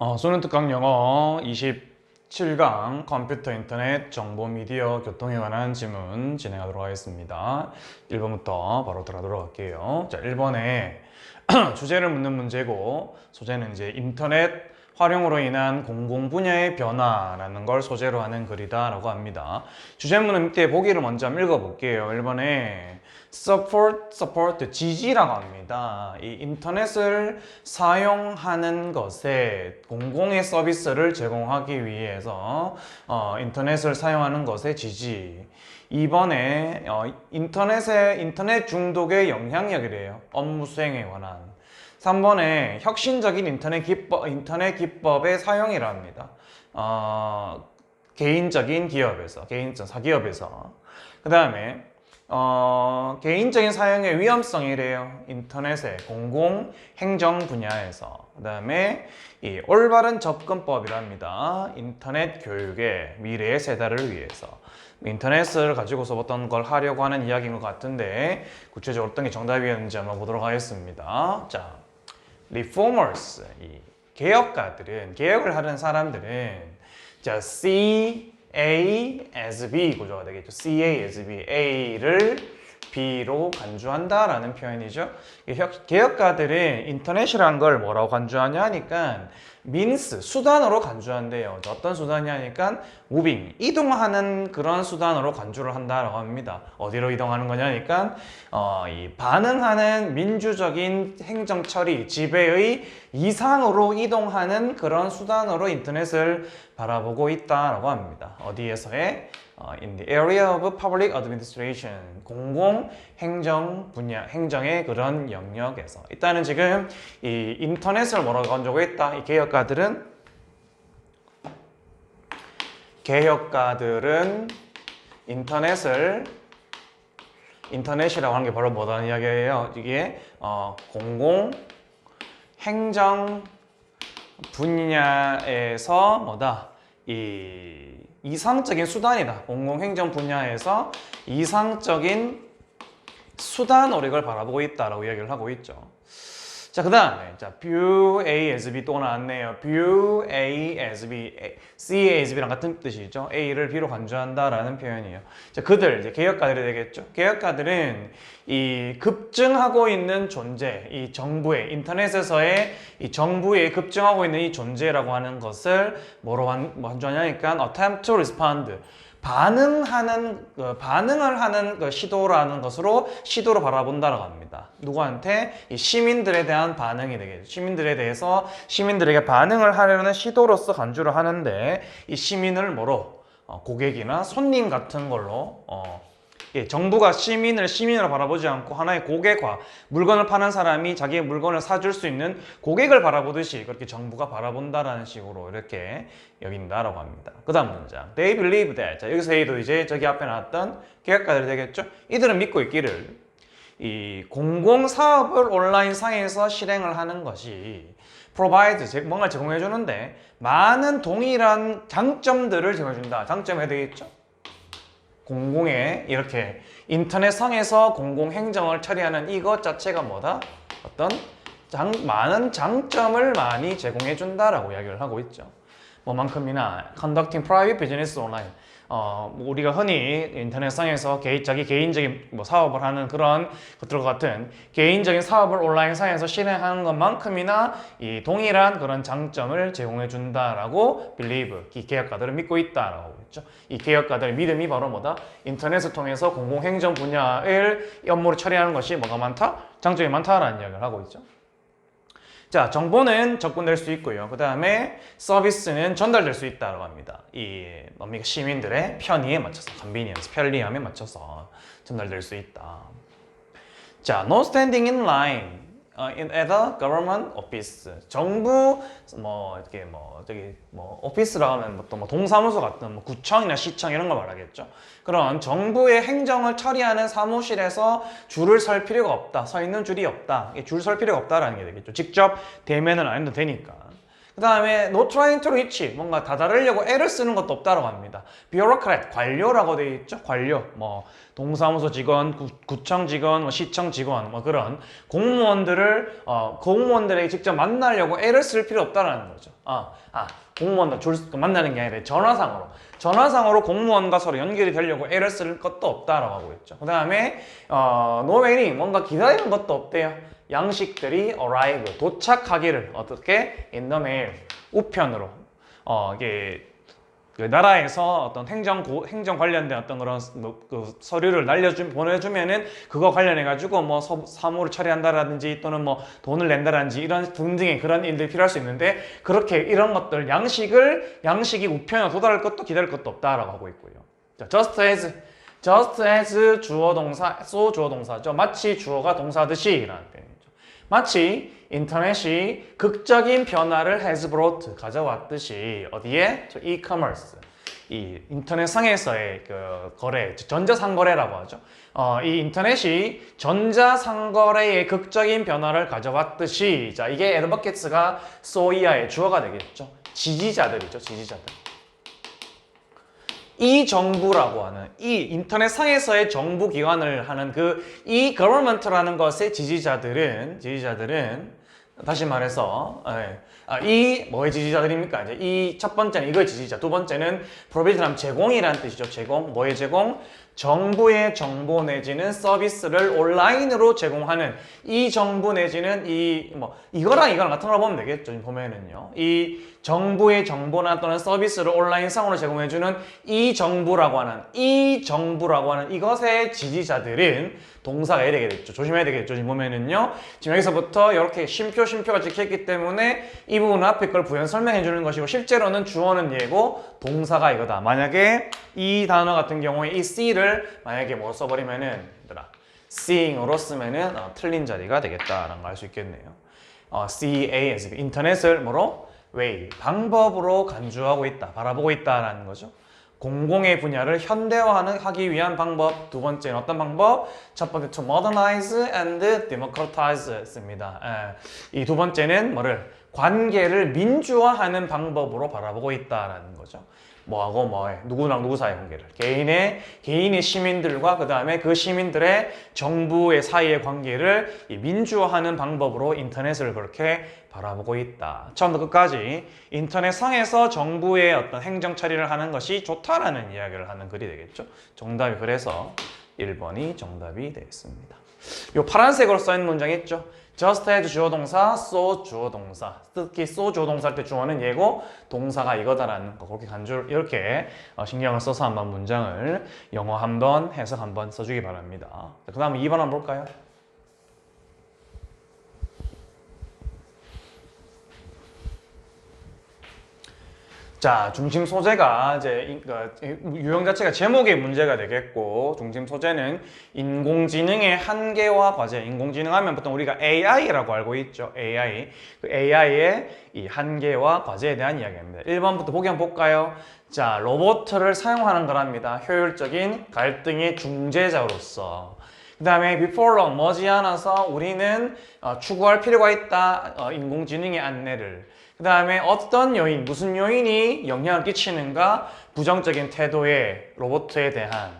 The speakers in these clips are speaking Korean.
어, 소는 특강 영어 27강 컴퓨터 인터넷 정보 미디어 교통에 관한 질문 진행하도록 하겠습니다. 1번부터 바로 들어가도록 할게요. 자, 1번에 주제를 묻는 문제고 소재는 이제 인터넷 활용으로 인한 공공 분야의 변화라는 걸 소재로 하는 글이다라고 합니다. 주제문은 밑에 보기를 먼저 한번 읽어볼게요. 1번에 support, support, 지지라고 합니다. 이 인터넷을 사용하는 것에 공공의 서비스를 제공하기 위해서 어, 인터넷을 사용하는 것의 지지. 2번에 어, 인터넷의 인터넷 중독의 영향력이래요. 업무 수행에 관한. 3번에 혁신적인 인터넷 기법, 인터넷 기법의 사용이라 합니다. 어, 개인적인 기업에서, 개인적 사기업에서. 그 다음에 어, 개인적인 사용의 위험성이래요. 인터넷의 공공 행정 분야에서. 그 다음에 이 올바른 접근법이랍니다. 인터넷 교육의 미래의 세대를 위해서. 인터넷을 가지고서 어떤 걸 하려고 하는 이야기인 것 같은데 구체적으로 어떤 게 정답이었는지 한번 보도록 하겠습니다. 자, reformers, 이 개혁가들은 개혁을 하는 사람들은 자 C A as B 구조가 되겠죠. C A as B, A를 B로 간주한다라는 표현이죠. 개혁가들은 인터넷이라는 걸 뭐라고 간주하냐 하니까 민스 수단으로 간주한대요. 어떤 수단이 하니까 무빙 이동하는 그런 수단으로 간주를 한다라고 합니다. 어디로 이동하는 거냐니까 어, 이 반응하는 민주적인 행정 처리 지배의 이상으로 이동하는 그런 수단으로 인터넷을 바라보고 있다라고 합니다. 어디에서의 어, in the area of public administration 공공 행정 분야 행정의 그런 영역에서. 일단은 지금 이 인터넷을 뭐라고 간주하고 있다. 이 개혁가들은? 개혁가들은 인터넷을 인터넷이라고 하는 게 바로 뭐라는 이야기예요? 이게 어, 공공 행정 분야에서 뭐다? 이 이상적인 수단이다. 공공행정 분야에서 이상적인 수단으로 이걸 바라보고 있다라고 이야기를 하고 있죠. 자, 그 다음에, 자, view A as B 또 나왔네요. view A as B, C as B랑 같은 뜻이죠. A를 B로 간주한다라는 표현이에요. 자, 그들, 이제 개혁가들이 되겠죠. 개혁가들은 이 급증하고 있는 존재, 이 정부의, 인터넷에서의 이 정부의 급증하고 있는 이 존재라고 하는 것을 뭐로 간- 간주하냐니까 attempt to respond. 반응하는 그 반응을 하는 그 시도라는 것으로 시도로 바라본다라고 합니다. 누구한테 이 시민들에 대한 반응이 되겠죠. 시민들에 대해서 시민들에게 반응을 하려는 시도로서 간주를 하는데 이 시민을 뭐로 어, 고객이나 손님 같은 걸로 어, 예, 정부가 시민을 시민으로 바라보지 않고 하나의 고객화 물건을 파는 사람이 자기의 물건을 사줄 수 있는 고객을 바라보듯이 그렇게 정부가 바라본다라는 식으로 이렇게 여긴다라고 합니다. 그 다음 문장. They believe that. 자, 여기서 A도 이제 저기 앞에 나왔던 계획가들이 되겠죠? 이들은 믿고 있기를 이 공공사업을 온라인 상에서 실행을 하는 것이 provide, 제- 뭔가 제공해 주는데 많은 동일한 장점들을 제공해 준다. 장점이 되겠죠? 공공의 이렇게 인터넷상에서 공공행정을 처리하는 이것 자체가 뭐다? 어떤 장, 많은 장점을 많이 제공해 준다라고 이야기를 하고 있죠. 뭐만큼이나 conducting private business online 어, 뭐 우리가 흔히 인터넷상에서 개인, 자기 개인적인 뭐 사업을 하는 그런 것들과 같은 개인적인 사업을 온라인상에서 실행하는 것만큼이나 이 동일한 그런 장점을 제공해 준다라고 believe, 이 개혁가들은 믿고 있다라고 있죠. 이 개혁가들의 믿음이 바로 뭐다? 인터넷을 통해서 공공행정 분야를 이 업무를 처리하는 것이 뭐가 많다? 장점이 많다라는 이야기를 하고 있죠. 자, 정보는 접근될 수 있고요. 그 다음에 서비스는 전달될 수 있다고 합니다. 이 뭡니까 시민들의 편의에 맞춰서, 컨비니언스, 편리함에 맞춰서 전달될 수 있다. 자, no standing in line 어, in at a government office. 정부 뭐 이렇게 뭐 저기 뭐 오피스라 하면 뭐또뭐 동사무소 같은 뭐 구청이나 시청 이런 걸 말하겠죠. 그런 정부의 행정을 처리하는 사무실에서 줄을 설 필요가 없다. 서 있는 줄이 없다. 줄 설 필요가 없다라는 게 되겠죠. 직접 대면을 안 해도 되니까. 그 다음에 no trying to reach 뭔가 다다르려고 애를 쓰는 것도 없다라고 합니다. bureaucrat 관료라고 되어 있죠. 관료 뭐 동사무소 직원, 구, 구청 직원, 뭐 시청 직원 뭐 그런 공무원들을 어, 공무원들에게 직접 만나려고 애를 쓸 필요 없다라는 거죠. 어, 아 공무원과 줄 수- 만나는 게 아니라 전화상으로 전화상으로 공무원과 서로 연결이 되려고 애를 쓸 것도 없다라고 하고 있죠. 그 다음에 어, 노웨이 뭔가 기다리는 것도 없대요. 양식들이 arrive 도착하기를 어떻게 in the mail 우편으로 어 이게 그 나라에서 어떤 행정 고, 행정 관련된 어떤 그런 스- 뭐, 그 서류를 날려주 보내주면은 그거 관련해 가지고 뭐 서- 사무를 처리한다라든지 또는 뭐 돈을 낸다라든지 이런 등등의 그런 일들이 필요할 수 있는데 그렇게 이런 것들 양식을 양식이 우편에 도달할 것도 기다릴 것도 없다라고 하고 있고요. 자, just as just as 주어 동사 so 주어 동사죠. 마치 주어가 동사듯이라는. 마치 인터넷이 극적인 변화를 brought 가져왔듯이 어디에 저 e-commerce 이 인터넷상에서의 그 거래 전자상거래라고 하죠. 어, 이 인터넷이 전자상거래의 극적인 변화를 가져왔듯이 자 이게 에드버켓스가 소이아의 주어가 되겠죠. 지지자들이죠, 지지자들. 이 정부라고 하는 이 인터넷 상에서의 정부 기관을 하는 그 이 government라는 것의 지지자들은 지지자들은 다시 말해서 예. 아, 이 뭐의 지지자들입니까? 이제 이 첫 번째는 이거의 지지자, 두 번째는 provision하면 제공이라는 뜻이죠. 제공, 뭐의 제공? 정부의 정보 내지는 서비스를 온라인으로 제공하는 이 정부 내지는 이 뭐 이거랑 이거랑 같은 걸 보면 되겠죠. 보면은요. 이 정부의 정보나 또는 서비스를 온라인상으로 제공해주는 이 정부라고 하는 이 정부라고 하는 이것의 지지자들은 동사가 해야 되겠죠. 조심해야 되겠죠. 지금 보면은요. 지금 여기서부터 이렇게 쉼표 쉼표가 찍혀있기 때문에 이 부분 앞에 걸 부연 설명해 주는 것이고 실제로는 주어는 얘고 동사가 이거다. 만약에 이 단어 같은 경우에 이 C를 만약에 뭐 써버리면은 얘들아 seeing으로 쓰면은 어, 틀린 자리가 되겠다라는 걸 알 수 있겠네요. 어, CAS 인터넷을 뭐로 way 방법으로 간주하고 있다, 바라보고 있다라는 거죠. 공공의 분야를 현대화하는 하기 위한 방법 두 번째는 어떤 방법? 첫 번째 to modernize and democratize입니다. 이 두 번째는 뭐를 관계를 민주화하는 방법으로 바라보고 있다라는 거죠. 뭐하고 뭐해 누구랑 누구 사이 관계를 개인의 개인의 시민들과 그 다음에 그 시민들의 정부의 사이의 관계를 이 민주화하는 방법으로 인터넷을 그렇게 바라보고 있다. 처음부터 끝까지 인터넷 상에서 정부의 어떤 행정 처리를 하는 것이 좋다라는 이야기를 하는 글이 되겠죠. 정답이 그래서 1번이 정답이 되겠습니다. 요 파란색으로 써있는 문장 있죠. just had 주어 동사, so 주어 동사. 특히 so 주어 동사 할때 주어는 얘고 동사가 이거다라는 거 그렇게 간주 이렇게 어, 신경을 써서 한번 문장을 영어 한번 해석 한번 써주기 바랍니다. 그 다음 2번 한번 볼까요? 자, 중심 소재가 이제 인- 그 유형 자체가 제목의 문제가 되겠고 중심 소재는 인공지능의 한계와 과제. 인공지능 하면 보통 우리가 AI라고 알고 있죠. AI. 그 AI의 이 한계와 과제에 대한 이야기입니다. 1번부터 보기 한번 볼까요? 자, 로봇을 사용하는 거랍니다. 효율적인 갈등의 중재자로서. 그 다음에 before long 머지않아서 우리는 어, 추구할 필요가 있다. 어, 인공지능의 안내를. 그 다음에 어떤 요인, 무슨 요인이 영향을 끼치는가? 부정적인 태도에 로봇에 대한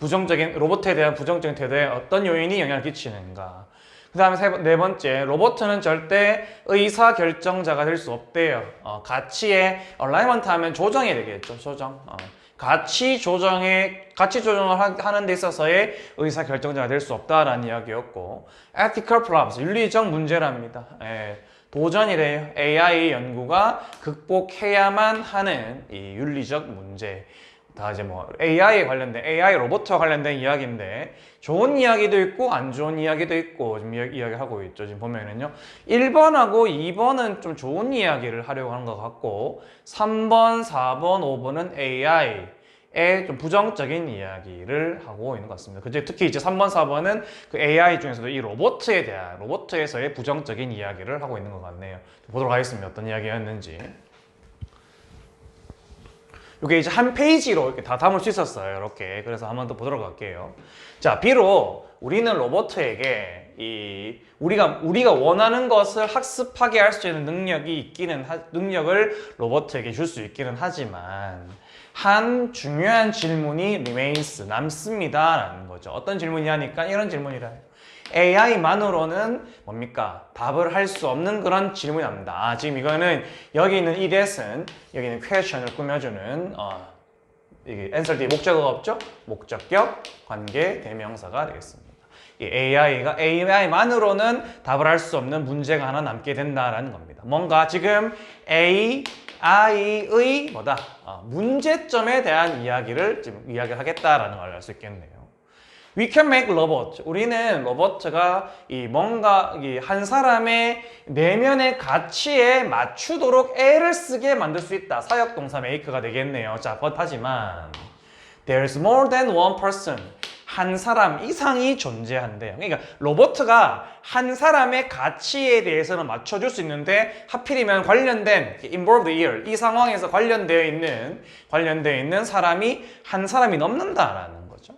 부정적인 로봇에 대한 부정적인 태도에 어떤 요인이 영향을 끼치는가? 그 다음에 네 번째, 로봇은 절대 의사 결정자가 될 수 없대요. 어, 가치에 얼라이먼트 하면 조정이 되겠죠, 조정. 어. 가치 조정에 가치 조정을 하- 하는 데 있어서의 의사 결정자가 될 수 없다라는 이야기였고, ethical problems 윤리적 문제랍니다. 예, 도전이래요. AI 연구가 극복해야만 하는 이 윤리적 문제. 다 이제 뭐 AI에 관련된 AI 로봇과 관련된 이야기인데 좋은 이야기도 있고 안 좋은 이야기도 있고 지금 이야- 이야기하고 있죠. 지금 보면은요. 1번하고 2번은 좀 좋은 이야기를 하려고 하는 것 같고 3번, 4번, 5번은 AI의 좀 부정적인 이야기를 하고 있는 것 같습니다. 그제 특히 이제 3번, 4번은 그 AI 중에서도 이 로봇에 대한 로봇에서의 부정적인 이야기를 하고 있는 것 같네요. 보도록 하겠습니다. 어떤 이야기였는지. 이게 이제 한 페이지로 이렇게 다 담을 수 있었어요. 이렇게. 그래서 한번 더 보도록 할게요. 자, 비록 우리는 로봇에게 이 우리가 우리가 원하는 것을 학습하게 할 수 있는 능력이 있기는 하, 능력을 로봇에게 줄 수 있기는 하지만 한 중요한 질문이 remains 남습니다 라는 거죠. 어떤 질문이 하니까 이런 질문이라. AI만으로는 뭡니까? 답을 할 수 없는 그런 질문이 납니다. 아, 지금 이거는 여기 있는 이 대은 여기는 question을 꾸며주는 어, 이게 answer 뒤에 목적어가 없죠? 목적격, 관계, 대명사가 되겠습니다. 이 AI가 AI만으로는 답을 할 수 없는 문제가 하나 남게 된다라는 겁니다. 뭔가 지금 AI의 뭐다 어, 문제점에 대한 이야기를 지금 이야기를 하겠다라는 걸 알 수 있겠네요. We can make robot. 우리는 로버트가 이 뭔가 이 한 사람의 내면의 가치에 맞추도록 애를 쓰게 만들 수 있다. 사역 동사 make가 되겠네요. 자, but 하지만 there's more than one person. 한 사람 이상이 존재한대요. 그러니까 로버트가 한 사람의 가치에 대해서는 맞춰줄 수 있는데 하필이면 관련된 involved here 이 상황에서 관련되어 있는 관련되어 있는 사람이 한 사람이 넘는다라는 거죠.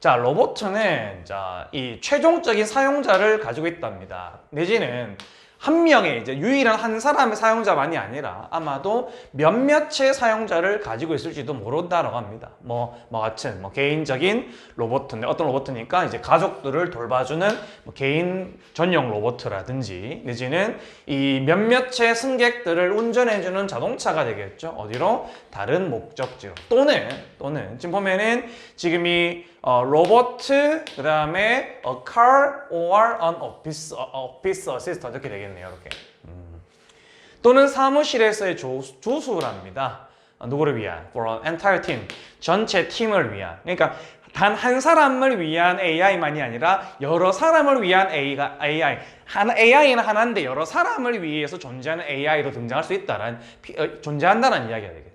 자, 로버트는 자, 이 최종적인 사용자를 가지고 있답니다. 내지는 한 명의 이제 유일한 한 사람의 사용자만이 아니라 아마도 몇몇의 사용자를 가지고 있을지도 모른다라고 합니다. 뭐, 뭐 같은 뭐 개인적인 로버트인데 어떤 로버트니까 이제 가족들을 돌봐주는 뭐 개인 전용 로버트라든지 내지는 이 몇몇의 승객들을 운전해주는 자동차가 되겠죠. 어디로? 다른 목적지로 또는 또는 지금 보면은 지금 이 어, 로버트 그 다음에 a car or an office office assistant 이렇게 되겠네요. 이렇게 음. 또는 사무실에서의 조, 조수랍니다. 어, 누구를 위한? For an entire team 전체 팀을 위한. 그러니까 단 한 사람을 위한 AI만이 아니라 여러 사람을 위한 A가 AI. 하나, AI는 하나인데 여러 사람을 위해서 존재하는 AI로 등장할 수 있다는 어, 존재한다는 이야기가 되겠죠.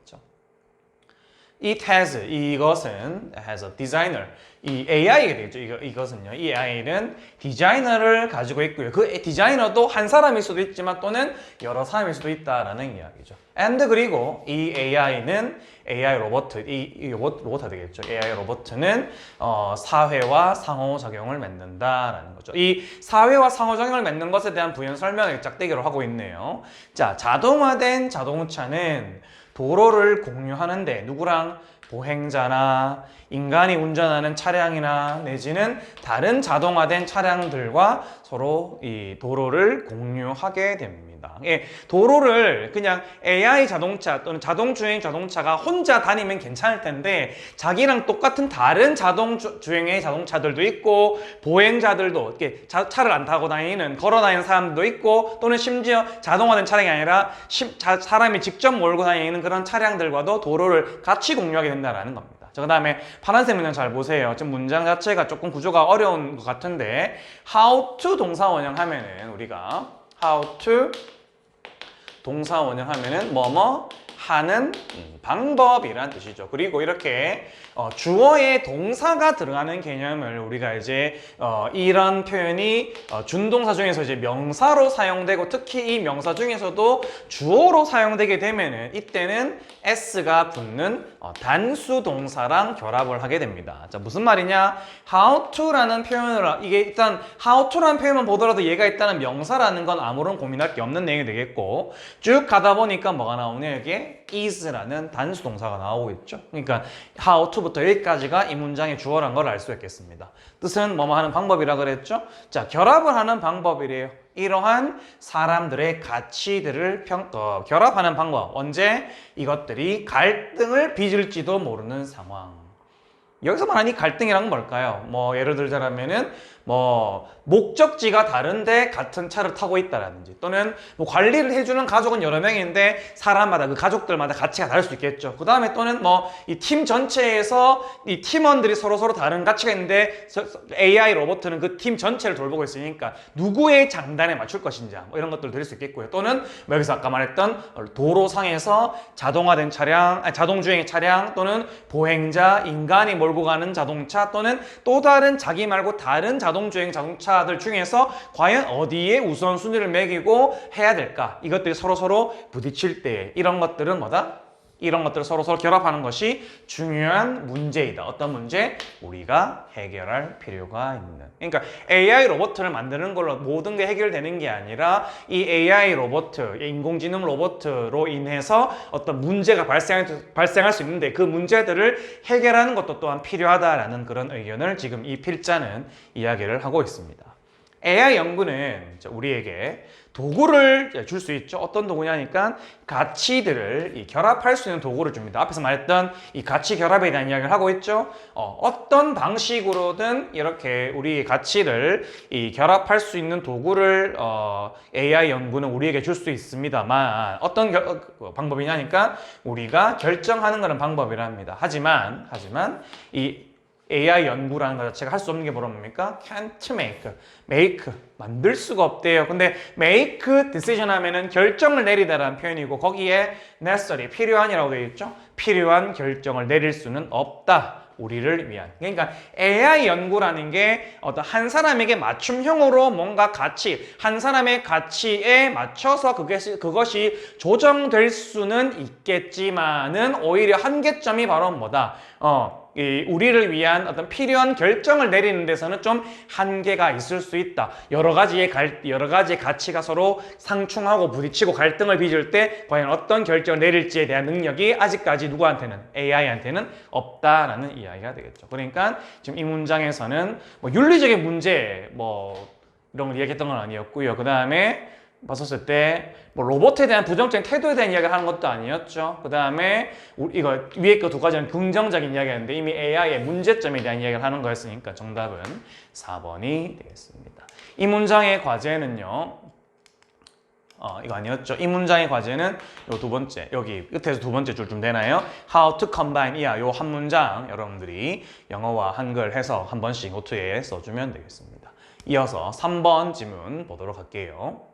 It has 이것은 has a designer 이 AI가 되겠죠. 이거, 이것은요. 이 AI는 디자이너를 가지고 있고요. 그 디자이너도 한 사람일 수도 있지만 또는 여러 사람일 수도 있다라는 이야기죠. and 그리고 이 AI는 AI 로봇 이, 이 로봇 로봇 되겠죠. AI 로봇은 어, 사회와 상호작용을 맺는다라는 거죠. 이 사회와 상호작용을 맺는 것에 대한 부연 설명을 짝대기로 하고 있네요. 자, 자동화된 자동차는 도로를 공유하는데 누구랑 보행자나 인간이 운전하는 차량이나 내지는 다른 자동화된 차량들과 서로 이 도로를 공유하게 됩니다. 예, 도로를 그냥 AI 자동차 또는 자동주행 자동차가 혼자 다니면 괜찮을 텐데 자기랑 똑같은 다른 자동주행의 자동차들도 있고 보행자들도 이렇게 자, 차를 안 타고 다니는 걸어 다니는 사람들도 있고 또는 심지어 자동화된 차량이 아니라 시, 자, 사람이 직접 몰고 다니는 그런 차량들과도 도로를 같이 공유하게 된다는 겁니다. 자, 그 다음에 파란색 문장 잘 보세요. 지금 문장 자체가 조금 구조가 어려운 것 같은데 how to 동사 원형 하면은 우리가 how to 동사 원형 하면은 뭐뭐 하는 방법이란 뜻이죠. 그리고 이렇게 어, 주어에 동사가 들어가는 개념을 우리가 이제 어, 이런 표현이 어, 준동사 중에서 이제 명사로 사용되고 특히 이 명사 중에서도 주어로 사용되게 되면은 이때는 s가 붙는 어, 단수 동사랑 결합을 하게 됩니다. 자 무슨 말이냐? how to라는 표현을 이게 일단 how to라는 표현만 보더라도 얘가 있다는 명사라는 건 아무런 고민할 게 없는 내용이 되겠고 쭉 가다 보니까 뭐가 나오냐 여기에 is라는 단수 동사가 나오고 있죠. 그러니까 how to부터 여기까지가 이 문장의 주어란 걸 알 수 있겠습니다. 뜻은 뭐뭐 하는 방법이라 그랬죠. 자 결합을 하는 방법이래요. 이러한 사람들의 가치들을 평, 어, 결합하는 방법. 언제 이것들이 갈등을 빚을지도 모르는 상황. 여기서 말하는 이 갈등이란 건 뭘까요? 뭐 예를 들자면은 뭐 목적지가 다른데 같은 차를 타고 있다라든지 또는 뭐 관리를 해주는 가족은 여러 명인데 사람마다 그 가족들마다 가치가 다를 수 있겠죠. 그 다음에 또는 뭐 이 팀 전체에서 이 팀원들이 서로 서로 다른 가치가 있는데 AI 로봇은 그팀 전체를 돌보고 있으니까 누구의 장단에 맞출 것인지 뭐 이런 것들을 드릴 수 있겠고요. 또는 뭐 여기서 아까 말했던 도로상에서 자동화된 차량, 아니, 자동주행의 차량 또는 보행자, 인간이 몰고 가는 자동차 또는 또 다른 자기 말고 다른 자동 주행 자동차들 중에서 과연 어디에 우선순위를 매기고 해야 될까? 이것들이 서로 서로 부딪힐 때 이런 것들은 뭐다? 이런 것들을 서로 서로 결합하는 것이 중요한 문제이다. 어떤 문제? 우리가 해결할 필요가 있는. 그러니까 AI 로봇을 만드는 걸로 모든 게 해결되는 게 아니라 이 AI 로봇, 인공지능 로봇으로 인해서 어떤 문제가 발생, 발생할 수 있는데 그 문제들을 해결하는 것도 또한 필요하다라는 그런 의견을 지금 이 필자는 이야기를 하고 있습니다. AI 연구는 우리에게 도구를 줄 수 있죠. 어떤 도구냐니까 가치들을 이 결합할 수 있는 도구를 줍니다. 앞에서 말했던 이 가치 결합에 대한 이야기를 하고 있죠. 어, 떤 방식으로든 이렇게 우리 가치를 이 결합할 수 있는 도구를 어, AI 연구는 우리에게 줄 수 있습니다만 어떤 결- 어, 방법이냐니까 우리가 결정하는 것은 방법이랍니다. 하지만 하지만 이 AI 연구라는 것 자체가 할 수 없는 게 뭐라 뭡니까? can't make, make, 만들 수가 없대요. 근데 make decision 하면은 결정을 내리다라는 표현이고 거기에 necessary, 필요한이라고 되어 있죠? 필요한 결정을 내릴 수는 없다. 우리를 위한. 그러니까 AI 연구라는 게 어떤 한 사람에게 맞춤형으로 뭔가 가치, 한 사람의 가치에 맞춰서 그것이, 그것이 조정될 수는 있겠지만은 오히려 한계점이 바로 뭐다? 어, 이 우리를 위한 어떤 필요한 결정을 내리는 데서는 좀 한계가 있을 수 있다. 여러 가지의 갈, 여러 가지의 가치가 서로 상충하고 부딪히고 갈등을 빚을 때 과연 어떤 결정을 내릴지에 대한 능력이 아직까지 누구한테는 AI한테는 없다라는 이야기가 되겠죠. 그러니까 지금 이 문장에서는 뭐 윤리적인 문제 뭐 이런 걸 이야기했던 건 아니었고요. 그 다음에 봤었을 때 뭐 로봇에 대한 부정적인 태도에 대한 이야기를 하는 것도 아니었죠. 그 다음에 이거 위에 거 두 가지는 긍정적인 이야기였는데 이미 AI의 문제점에 대한 이야기를 하는 거였으니까 정답은 4번이 되겠습니다. 이 문장의 과제는요. 어, 이거 아니었죠. 이 문장의 과제는 요 두 번째, 여기 끝에서 두 번째 줄좀 되나요? How to combine 이야 요한 문장 여러분들이 영어와 한글 해서 한 번씩 노트에 써주면 되겠습니다. 이어서 3번 지문 보도록 할게요.